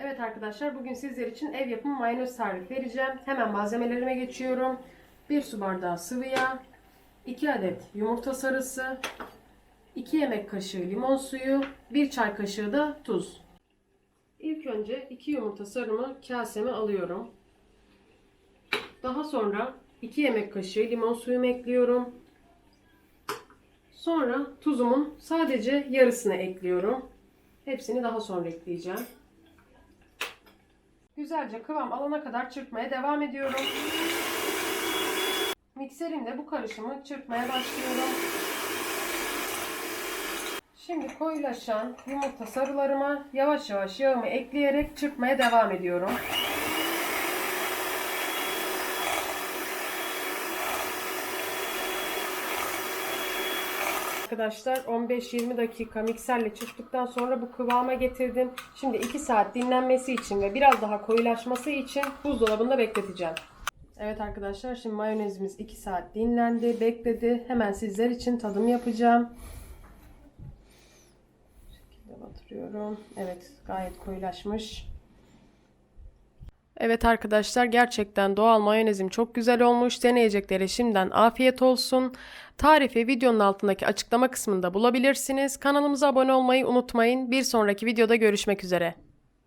Evet arkadaşlar bugün sizler için ev yapımı mayonez tarifi vereceğim. Hemen malzemelerime geçiyorum. 1 su bardağı sıvı yağ, 2 adet yumurta sarısı, 2 yemek kaşığı limon suyu, 1 çay kaşığı da tuz. İlk önce 2 yumurta sarımı kaseme alıyorum. Daha sonra 2 yemek kaşığı limon suyumu ekliyorum. Sonra tuzumun sadece yarısını ekliyorum. Hepsini daha sonra ekleyeceğim. Güzelce kıvam alana kadar çırpmaya devam ediyorum. Mikserimde bu karışımı çırpmaya başlıyorum. Şimdi koyulaşan yumurta sarılarıma yavaş yavaş yağımı ekleyerek çırpmaya devam ediyorum. Arkadaşlar 15-20 dakika mikserle çırptıktan sonra bu kıvama getirdim. Şimdi 2 saat dinlenmesi için ve biraz daha koyulaşması için buzdolabında bekleteceğim. Evet arkadaşlar şimdi mayonezimiz 2 saat dinlendi, bekledi. Hemen sizler için tadım yapacağım. Bu şekilde batırıyorum. Evet gayet koyulaşmış. Evet arkadaşlar gerçekten doğal mayonezim çok güzel olmuş. Deneyeceklere şimdiden afiyet olsun. Tarifi videonun altındaki açıklama kısmında bulabilirsiniz. Kanalımıza abone olmayı unutmayın. Bir sonraki videoda görüşmek üzere.